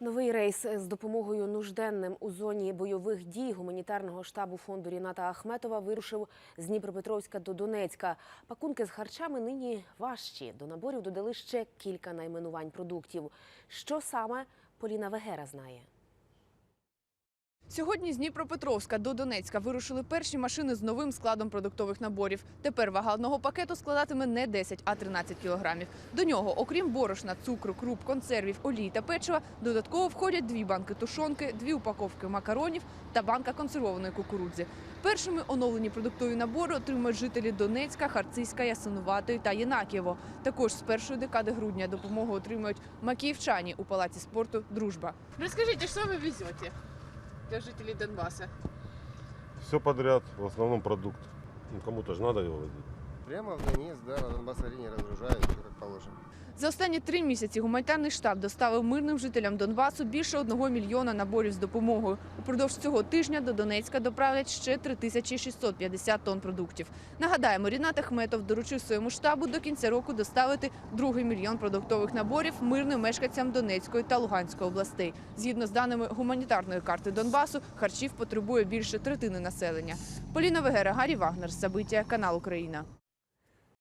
Новий рейс з допомогою нужденним у зоні бойових дій гуманітарного штабу фонду Ріната Ахметова вирушив з Дніпропетровська до Донецька. Пакунки з харчами нині важчі. До наборів додали ще кілька найменувань продуктів. Що саме Поліна Вегера знає. Сьогодні з Дніпропетровська до Донецька вирушили перші машини з новим складом продуктових наборів. Тепер вага одного пакету складатиме не 10, а 13 кілограмів. До нього, окрім борошна, цукру, круп, консервів, олії та печива, додатково входять дві банки тушонки, дві упаковки макаронів та банка консервованої кукурудзи. Першими оновлені продуктові набори отримають жителі Донецька, Харцизька, Ясинуватої та Єнакієво. Також з першої декади грудня допомогу отримують макіївчані у палаці спорту Дружба. Розкажіть, що ви везете для жителей Донбасса? Все подряд, в основном продукт. Ну, кому-то же надо его возить. Прямо в Донецк, да, на Донбасс-арене разгружают, все положено. За останні три місяці гуманітарний штаб доставив мирним жителям Донбасу більше одного мільйона наборів з допомогою. Упродовж цього тижня до Донецька доправлять ще 3650 тонн продуктів. Нагадаємо, Рінат Ахметов доручив своєму штабу до кінця року доставити другий мільйон продуктових наборів мирним мешканцям Донецької та Луганської областей. Згідно з даними гуманітарної карти Донбасу, харчів потребує більше третини населення. Поліна Вегера, Гарі Вагнер, Забиття, канал Україна.